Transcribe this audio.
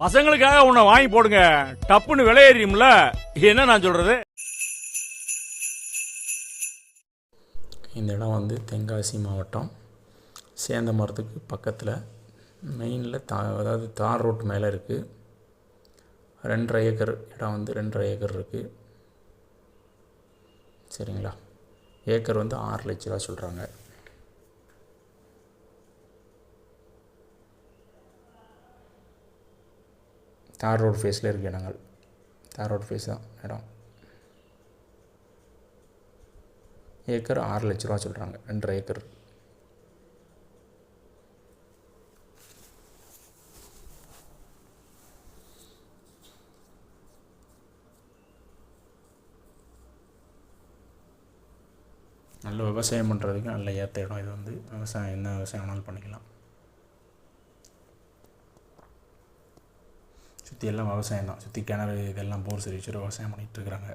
பசங்களுக்காக உன்னை வாங்கி போடுங்க. டப்புன்னு விலையேறியும்ல என்ன நான் சொல்றது? இந்த இடம் வந்து தென்காசி மாவட்டம். சேந்தமரத்துக்கு பக்கத்தில். மெயினில் தா அதாவது தார் ரோட் மேலே இருக்குது ரெண்டரை ஏக்கர் இடம் வந்து ரெண்டரை ஏக்கர் இருக்குது சரிங்களா? ஏக்கர் வந்து ஆறு லட்ச ரூபா சொல்கிறாங்க தார் ரோடு ஃபேஸில் இருக்க இடங்கள். தார் ரோடு ஃபேஸ் தான் இடம். ஏக்கர் ஆறு லட்ச ரூபா சொல்கிறாங்க ரெண்டரை ஏக்கர். நல்ல விவசாயம் பண்ணுறதுக்கு நல்ல ஏற்ற இடம் இது வந்து. விவசாயம் என்ன விவசாயம் வேணாலும் பண்ணிக்கலாம். சுற்றி எல்லாம் விவசாயம் தான் சுற்றி கிணறு இதெல்லாம் போர் சரி வச்சு விவசாயம் பண்ணிகிட்ருக்குறாங்க